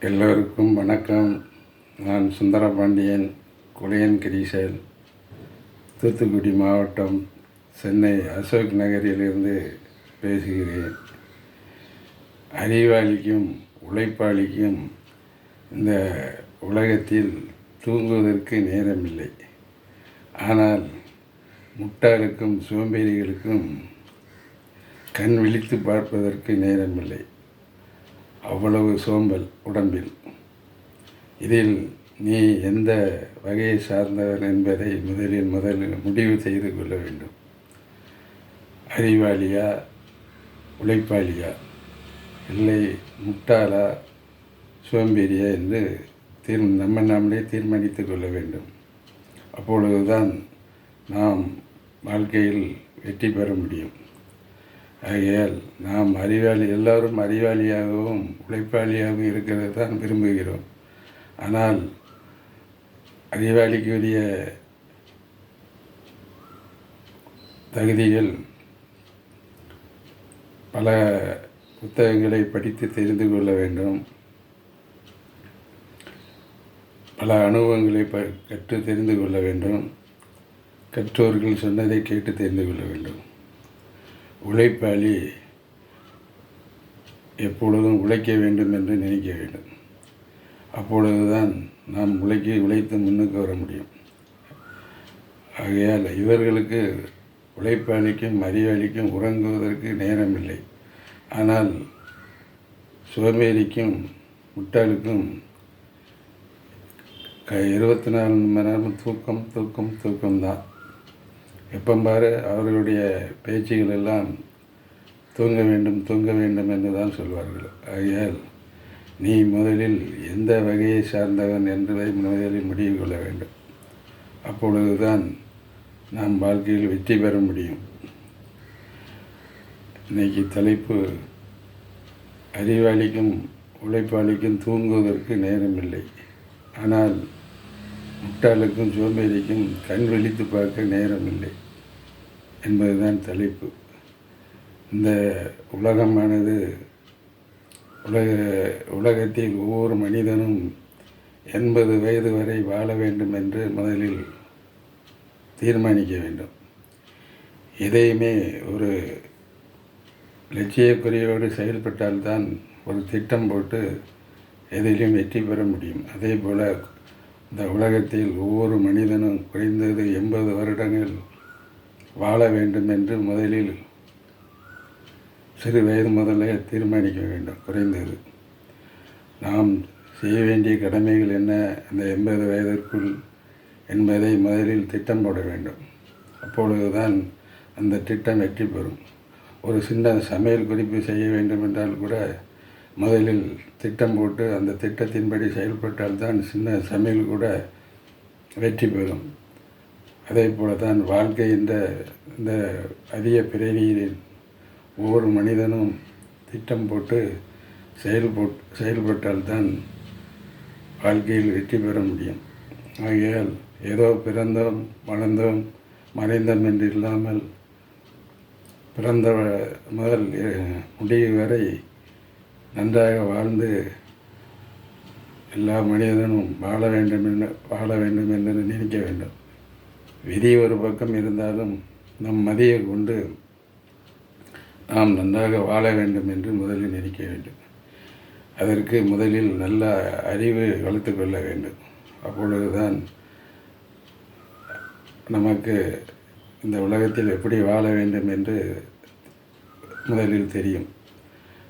எல்லோருக்கும் வணக்கம். நான் சுந்தரபாண்டியன் குளையன் கிரீசல் தூத்துக்குடி மாவட்டம் சென்னை அசோக் நகரிலிருந்து பேசுகிறேன். அறிவாளிக்கும் உழைப்பாளிக்கும் இந்த உலகத்தில் தூங்குவதற்கு நேரமில்லை. ஆனால் முட்டாளுக்கும் சோம்பேறிகளுக்கும் கண் விழித்து பார்ப்பதற்கு நேரமில்லை. அவ்வளவு சோம்பல் உடம்பில். இதில் நீ எந்த வகையை சார்ந்தவன் என்பதை முதலில் முதலில் முடிவு செய்து கொள்ள வேண்டும். அறிவாளியா உழைப்பாளியா இல்லை முட்டாளா சோம்பேறியா என்று தீர் நம்ம நாமளே தீர்மானித்து கொள்ள வேண்டும். அப்பொழுதுதான் நாம் வாழ்க்கையில் வெற்றி பெற முடியும். ஆகையால் நாம் அறிவாளி எல்லாரும் அறிவாளியாகவும் உழைப்பாளியாகவும் இருக்கிறது தான் விரும்புகிறோம். ஆனால் அறிவாளிக்குரிய தகுதிகள் பல புத்தகங்களை படித்து தெரிந்து கொள்ள வேண்டும். பல அனுபவங்களை ப கற்று தெரிந்து கொள்ள வேண்டும். கற்றோர்கள் சொன்னதை கேட்டு தெரிந்து கொள்ள வேண்டும். உழைப்பாளி எப்பொழுதும் உழைக்க வேண்டும் என்று நினைக்க வேண்டும். அப்பொழுதுதான் நாம் உழைக்க உழைத்து முன்னுக்கு வர முடியும். ஆகையால் இவர்களுக்கு உழைப்பாளிக்கும் அறிவாளிக்கும் உறங்குவதற்கு நேரமில்லை. ஆனால் சோம்பேறிக்கும் முட்டாளுக்கும் க இருபத்தி நாலு மணி நேரம் தூக்கம் தூக்கம் தூக்கம்தான். எப்போ பாரு அவர்களுடைய பேச்சுகள் எல்லாம் தூங்க வேண்டும் தூங்க வேண்டும் என்று தான் சொல்வார்கள். ஆகையால் நீ முதலில் எந்த வகையை சார்ந்தவன் என்பதை முதலில் முடிவு கொள்ள வேண்டும். அப்பொழுதுதான் நாம் வாழ்க்கையில் வெற்றி பெற முடியும். இன்னைக்கு தலைப்பு அறிவாளிக்கும் உழைப்பாளிக்கும் தூங்குவதற்கு நேரமில்லை. ஆனால் முட்டாளுக்கும் சோம்பேறிக்கும் கண் விழித்து பார்க்க நேரம் இல்லை என்பதுதான் தலைப்பு. இந்த உலகமானது உலக உலகத்தில் ஒவ்வொரு மனிதனும் எண்பது வயது வரை வாழ வேண்டும் என்று முதலில் தீர்மானிக்க வேண்டும். எதையுமே ஒரு லட்சியக்குறியோடு செயல்பட்டால்தான் ஒரு திட்டம் போட்டு எதிலும் வெற்றி பெற முடியும். அதே போல் இந்த உலகத்தில் ஒவ்வொரு மனிதனும் குறைந்தது எண்பது வருடங்கள் வாழ வேண்டும் என்று முதலில் சிறு வயது முதலே தீர்மானிக்க வேண்டும். குறைந்தது. நாம் செய்ய வேண்டிய கடமைகள் என்ன? அந்த எண்பது வயதிற்குள் என்பதை முதலில் திட்டம் போட வேண்டும். அப்பொழுதுதான் அந்த திட்டம் வெற்றி பெறும். ஒரு சின்ன சமையல் குறிப்பு செய்ய வேண்டும் என்றால் கூட முதலில் திட்டம் போட்டு அந்த திட்டத்தின்படி செயல்பட்டால் தான் சின்ன சமையல் கூட வெற்றி பெறும். அதே போல தான் வாழ்க்கை என்ற இந்த அதிக பிறவியில் ஒவ்வொரு மனிதனும் திட்டம் போட்டு செயல்போட் செயல்பட்டால்தான் வாழ்க்கையில் வெற்றி பெற முடியும். ஆகையால் ஏதோ பிறந்தோம் வளர்ந்தோம் மறைந்தோம் என்று இல்லாமல் பிறந்த முதல் முடிவு வரை நன்றாக வாழ்ந்து எல்லா மனிதனும் வாழ வேண்டும் என்று வாழ வேண்டும் என்று நினைக்க வேண்டும். விதி ஒரு பக்கம் இருந்தாலும் நம் மதியை கொண்டு நாம் நன்றாக வாழ வேண்டும் என்று முதலில் நினைக்க வேண்டும். அதற்கு முதலில் நல்ல அறிவு வளர்த்து கொள்ள வேண்டும். அப்பொழுதுதான் நமக்கு இந்த உலகத்தில் எப்படி வாழ வேண்டும் என்று முதலில் தெரியும்.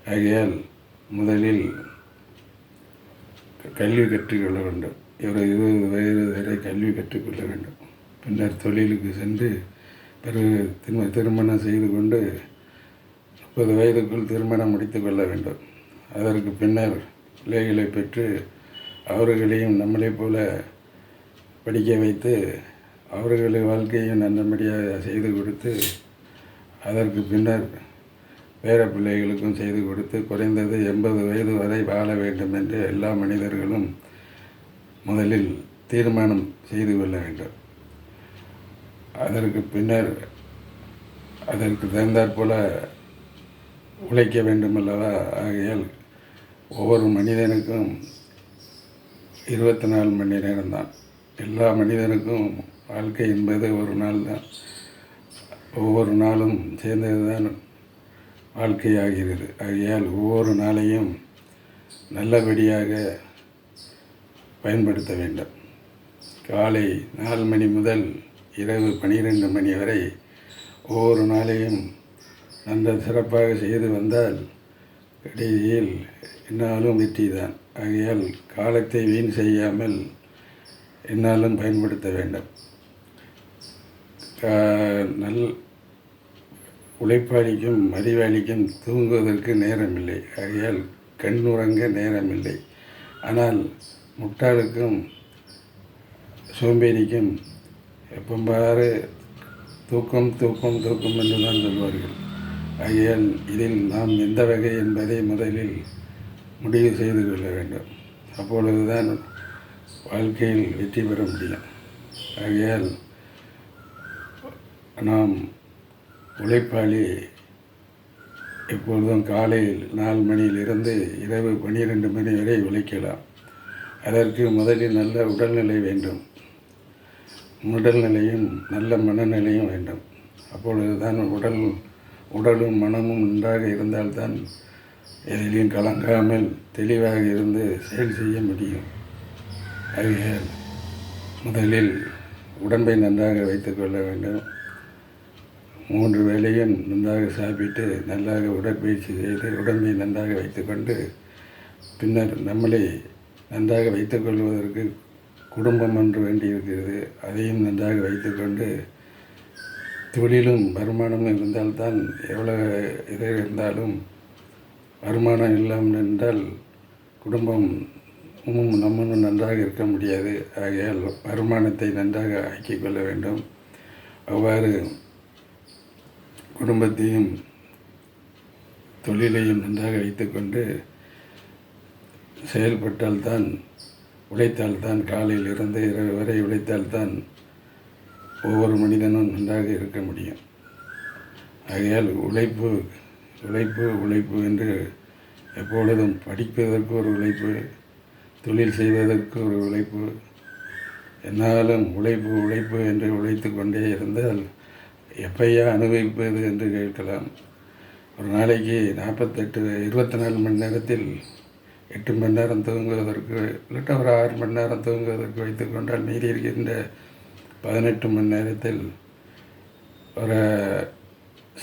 ஆகையால் முதலில் கல்வி கற்றுக்கொள்ள வேண்டும். இவர் இருபது வயது வரை கல்வி கற்றுக்கொள்ள வேண்டும். பின்னர் தொழிலுக்கு சென்று பிறகு திரும திருமணம் செய்து கொண்டு முப்பது வயதுக்குள் திருமணம் முடித்து கொள்ள வேண்டும். அதற்கு பின்னர் பிள்ளைகளை பெற்று அவர்களையும் நம்மளைப் போல படிக்க வைத்து அவர்களை வாழ்க்கையும் நல்லபடியாக செய்து கொடுத்து அதற்கு பின்னர் பேர பிள்ளைகளுக்கும் செய்து கொடுத்து குறைந்தது எண்பது வயது வரை வாழ வேண்டும் என்று எல்லா மனிதர்களும் முதலில் தீர்மானம் செய்து கொள்ள வேண்டும். அதற்கு பின்னர் அதற்கு தகுந்தாற்போல உழைக்க வேண்டும் அல்லவா ஆகையால் ஒவ்வொரு மனிதனுக்கும் இருபத்தி நாலு மணி நேரம் தான் எல்லா மனிதனுக்கும் வாழ்க்கை என்பது ஒரு நாள் தான் ஒவ்வொரு நாளும் சேர்ந்தது தான் வாழ்க்கையாகிறது. ஆகையால் ஒவ்வொரு நாளையும் நல்லபடியாக பயன்படுத்த வேண்டும். காலை நாலு மணி முதல் இரவு பனிரெண்டு மணி வரை ஒவ்வொரு நாளையும் நல்ல சிறப்பாக செய்து வந்தால் கடைசியில் என்னாலும் வெற்றி தான். ஆகையால் காலத்தை வீண் செய்யாமல் என்னாலும் பயன்படுத்த வேண்டும். கா- நல் உழைப்பாளிக்கும் அறிவாளிக்கும் தூங்குவதற்கு நேரமில்லை. ஆகையால் கண் உறங்க நேரமில்லை. ஆனால் முட்டாளுக்கும் சோம்பேறிக்கும் எப்பம்பாறு தூக்கம் தூக்கம் தூக்கம் என்று தான் சொல்வார்கள். ஆகையால் இதில் நாம் எந்த வகை என்பதை முதலில் முடிவு செய்து கொள்ள வேண்டும். அப்பொழுதுதான் வாழ்க்கையில் வெற்றி பெற முடியும். ஆகையால் நாம் உழைப்பாளி எப்பொழுதும் காலையில் நாலு மணியிலிருந்து இரவு பன்னிரெண்டு மணி வரை உழைக்கலாம். அதற்கு முதலில் நல்ல உடல்நிலை வேண்டும். உடல்நிலையும் நல்ல மனநிலையும் வேண்டும். அப்பொழுது தான் உடல் உடலும் மனமும் நன்றாக இருந்தால்தான் எதிலையும் கலங்காமல் தெளிவாக இருந்து செயல் செய்ய முடியும். ஆகையால் முதலில் உடம்பை நன்றாக வைத்துக்கொள்ள வேண்டும். மூன்று வேளையும் நன்றாக சாப்பிட்டு நன்றாக உடற்பயிற்சி செய்து உடம்பை நன்றாக வைத்துக்கொண்டு பின்னர் நம்மளை நன்றாக வைத்துக்கொள்வதற்கு குடும்பம் ஒன்று வேண்டியிருக்கிறது. அதையும் நன்றாக வைத்துக்கொண்டு தொழிலும் வருமானமும் இருந்தால்தான் எவ்வளோ இது இருந்தாலும் வருமானம் இல்லாமல் என்றால் குடும்பம் நம்மளும் நன்றாக இருக்க முடியாது. ஆகையால் வருமானத்தை நன்றாக ஆக்கிக்கொள்ள வேண்டும். அவ்வாறு குடும்பத்தையும் தொழிலையும் நன்றாக வைத்துக்கொண்டு செயல்பட்டால்தான் உழைத்தால்தான் காலையிலிருந்து இரவு வரை உழைத்தால்தான் ஒவ்வொரு மனிதனும் நன்றாக இருக்க முடியும். ஆகையால் உழைப்பு உழைப்பு உழைப்பு என்று எப்பொழுதும் படிப்பதற்கு ஒரு உழைப்பு தொழில் செய்வதற்கு ஒரு உழைப்பு என்னாலும் உழைப்பு உழைப்பு என்று உழைத்து கொண்டே இருந்தால் எப்பையா அனுபவிப்பது என்று கேட்கலாம். ஒரு நாளைக்கு நாற்பத்தெட்டு இருபத்தி நாலு மணி நேரத்தில் எட்டு மணி நேரம் தூங்குவதற்கு இல்லாட்டா ஒரு ஆறு மணி நேரம் தூங்குவதற்கு வைத்துக்கொண்டால் மீதி இருக்கின்ற பதினெட்டு மணி நேரத்தில் ஒரு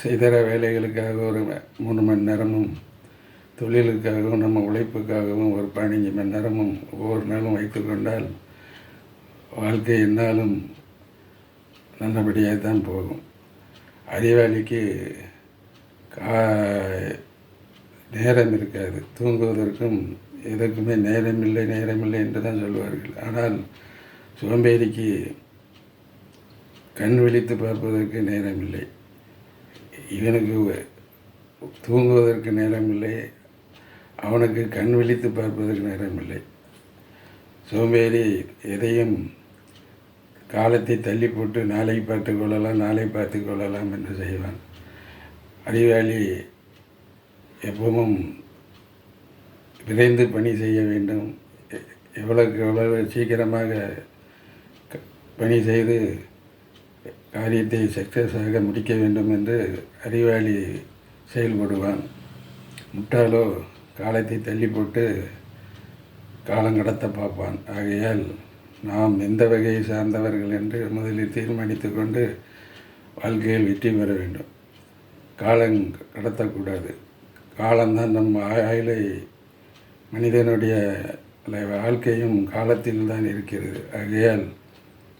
செய்தர வேலைகளுக்காக ஒரு மூணு மணி நேரமும் தொழிலுக்காகவும் நம்ம உழைப்புக்காகவும் ஒரு பதினஞ்சு மணி நேரமும் ஒவ்வொரு நாளும் வைத்துக்கொண்டால் வாழ்க்கை என்னாலும் நல்லபடியாக தான் போகும். அறிவாளிக்கு கா நேரம் இருக்காது. தூங்குவதற்கும் எதற்குமே நேரமில்லை நேரமில்லை என்று தான் சொல்வார்கள். ஆனால் சோம்பேறிக்கு கண் விழித்து பார்ப்பதற்கு நேரமில்லை. இவனுக்கு தூங்குவதற்கு நேரமில்லை. அவனுக்கு கண் விழித்து பார்ப்பதற்கு நேரமில்லை. சோம்பேறி எதையும் காலத்தை தள்ளி போட்டு நாளை பார்த்து கொள்ளலாம் நாளை பார்த்து கொள்ளலாம் என்று செய்வான். அறிவாளி எப்பவும் விரைந்து பணி செய்ய வேண்டும். எவ்வளோக்கு எவ்வளவுக்கு எவ்வளவு சீக்கிரமாக க- பணி செய்து காரியத்தை சக்ஸஸாக முடிக்க வேண்டும் என்று அறிவாளி செயல்படுவான். முட்டாளோ காலத்தை தள்ளி போட்டு காலம் கடத்த பார்ப்பான். ஆகையால் நாம் எந்த வகையை சார்ந்தவர்கள் என்று முதலில் தீர்மானித்து கொண்டு வாழ்க்கையில் வெற்றி பெற வேண்டும். காலம் கடத்தக்கூடாது. காலம்தான் நம் ஆயுளை மனிதனுடைய வாழ்க்கையும் காலத்தில் தான் இருக்கிறது. ஆகையால்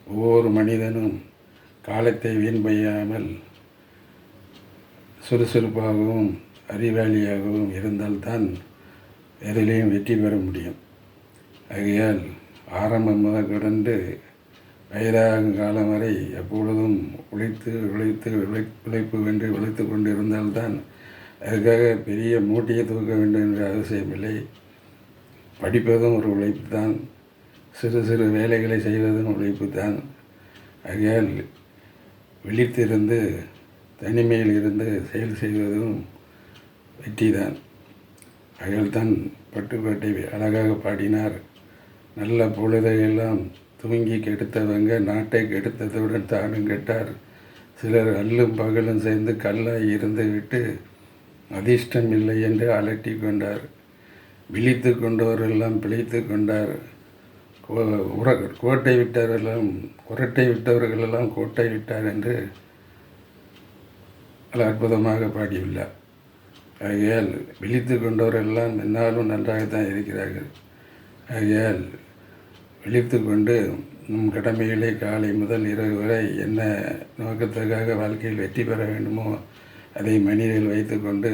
ஒவ்வொரு மனிதனும் காலத்தை வீண் சுறுசுறுப்பாகவும் அறிவாளியாகவும் இருந்தால்தான் எதிலையும் வெற்றி பெற முடியும். ஆகையால் ஆரம்பம் முதல் கடந்து வயதாகும் காலம் வரை எப்பொழுதும் உழைத்து உழைத்து உழை உழைப்பு வென்று உழைத்து கொண்டு இருந்தால்தான் அதுக்காக பெரிய மூட்டையை தூக்க வேண்டும் என்ற அவசியமில்லை. படிப்பதும் ஒரு உழைப்பு தான் சிறு சிறு வேலைகளை செய்வதும் உழைப்பு தான் ஆகையால் விழித்திருந்து தனிமையில் இருந்து செயல் செய்வதும் வெற்றி தான் ஆகையால் தான் பட்டுக்கோட்டை அழகாக பாடினார். நல்ல பொழுதையெல்லாம் தூங்கி கெடுத்தவங்க நாட்டை கெடுத்ததுடன் தானும் கெட்டார். சிலர் அல்லும் பகலும் சேர்ந்து கல்லாய் இருந்துவிட்டு அதிர்ஷ்டம் இல்லை என்று அலட்டி கொண்டார். விழித்து கொண்டவரெல்லாம் பிழைத்து கொண்டார். உர கோட்டை விட்டவரெல்லாம் குரட்டை விட்டவர்களெல்லாம் கோட்டை விட்டார் என்று அற்புதமாக பாடியுள்ளார். ஆகையால் விழித்து கொண்டவரெல்லாம் என்னாலும் நன்றாகத்தான் இருக்கிறார்கள். ஆகையால் விழித்து கொண்டு நம் கடமைகளை காலை முதல் இரவு வரை என்ன நோக்கத்துக்காக வாழ்க்கையில் வெற்றி பெற வேண்டுமோ அதை மனிதர்கள் வைத்துக்கொண்டு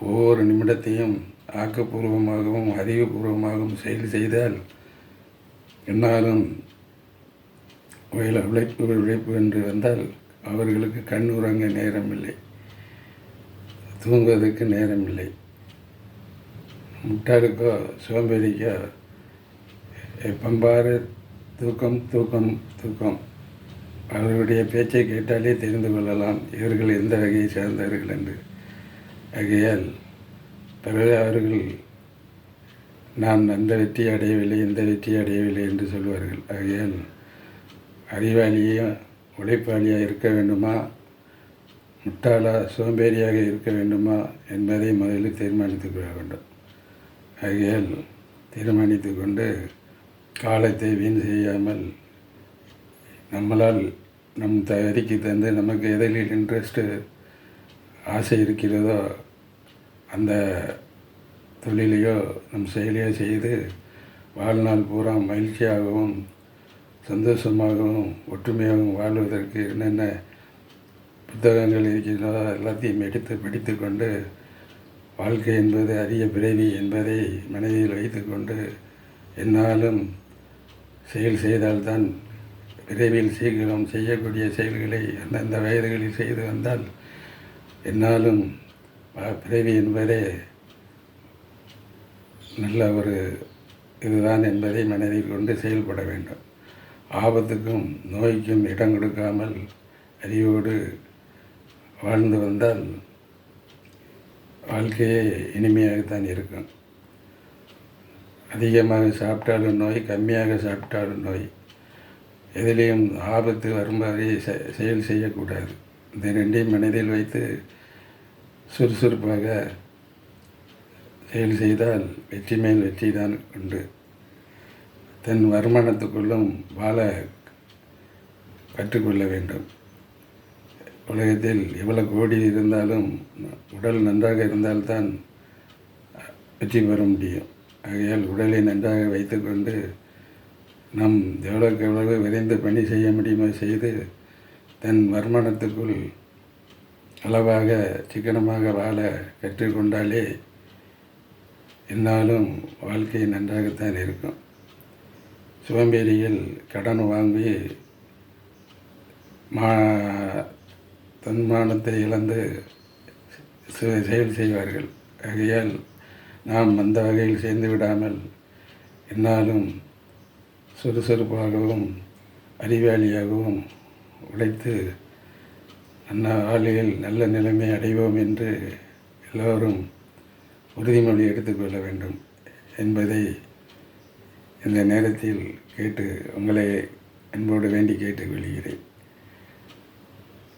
ஒவ்வொரு நிமிடத்தையும் ஆக்கப்பூர்வமாகவும் அறிவுபூர்வமாகவும் செயல் செய்தால் என்னாலும் உழைப்பு உழைப்பு என்று வந்தால் அவர்களுக்கு கண் உறங்க நேரமில்லை. தூங்குவதற்கு நேரமில்லை. முட்டாளுக்கோ சோம்பேறிக்கோ எப்பம்பாரு தூக்கம் தூக்கம் தூக்கம். அவர்களுடைய பேச்சை கேட்டாலே தெரிந்து கொள்ளலாம். இவர்கள் எந்த வகையை சேர்ந்தவர்கள் என்று. ஆகையால் பிறகு அவர்கள் நான் அந்த வெற்றி அடையவில்லை இந்த வெற்றி அடையவில்லை என்று சொல்வார்கள். ஆகையால் அறிவாளியாக உழைப்பாளியாக இருக்க வேண்டுமா? முட்டாளா சோம்பேறியாக இருக்க வேண்டுமா? என்பதை முதலில் தீர்மானித்துக் கொள்ள வேண்டும். ஆகையால் தீர்மானித்து கொண்டு காலத்தை வீண் செய்யாமல் நம்மளால் நம் தயாரிக்கு தந்து நமக்கு எதில் இன்ட்ரெஸ்ட்டு ஆசை இருக்கிறதோ அந்த தொழிலையோ நம் செயலையோ செய்து வாழ்நாள் பூரா மகிழ்ச்சியாகவும் சந்தோஷமாகவும் ஒற்றுமையாகவும் வாழ்வதற்கு என்னென்ன புத்தகங்கள் இருக்கின்றதோ எல்லாத்தையும் எடுத்து படித்து கொண்டு வாழ்க்கை என்பது அரிய பிறவி என்பதை மனதில் வைத்துக்கொண்டு என்னாலும் செயல் செய்தால்தான் விரைவில் சீக்கிரம் செய்யக்கூடிய செயல்களை அந்தந்த வயதுகளில் செய்து வந்தால் என்னாலும் பிறவி என்பதே நல்ல ஒரு இதுதான் என்பதை மனதில் கொண்டு செயல்பட வேண்டும். ஆபத்துக்கும் நோய்க்கும் இடம் கொடுக்காமல் அறிவோடு வாழ்ந்து வந்தால் வாழ்க்கையே இனிமையாகத்தான் இருக்கும். அதிகமாக சாப்பிட்டாலும் நோய் கம்மியாக சாப்பிட்டாலும் நோய். எதிலையும் ஆபத்து வரும்போதே செ- செயல் செய்யக்கூடாது. இந்த ரெண்டையும் மனதில் வைத்து சுறுசுறுப்பாக செயல் செய்தால் வெற்றி மேல் வெற்றி தான் உண்டு. தன் வருமானத்துக்குள்ளும் வாழ கற்றுக்கொள்ள வேண்டும். உலகத்தில் எவ்வளவு கோடி இருந்தாலும் உடல் நன்றாக இருந்தால்தான் வெற்றி பெற முடியும். ஆகையால் உடலை நன்றாக வைத்துக்கொண்டு நம் எவ்வளவுக்கு எவ்வளவு விரைந்து பணி செய்ய முடியுமோ செய்து தன் வருமானத்துக்குள் அளவாக சிக்கனமாக வாழ கற்றுக்கொண்டாலே என்னாலும் வாழ்க்கை நன்றாகத்தான் இருக்கும். சிவம்பேரியில் கடன் வாங்கி மா தன்மானத்தை இழந்து செ- செயல் செய்வார்கள். ஆகையால் நாம் அந்த வகையில் சேர்ந்து விடாமல் என்னாலும் சுறுசுறுப்பாகவும் அறிவாளியாகவும் உழைத்து நல்ல ஆலையில் நல்ல நிலைமை அடைவோம் என்று எல்லோரும் உறுதிமொழி எடுத்துக்கொள்ள வேண்டும் என்பதை இந்த நேரத்தில் கேட்டு உங்களை அன்போடு வேண்டி கேட்டுக்கொள்கிறேன்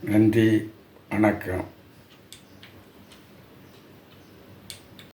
நன்றி வணக்கம்.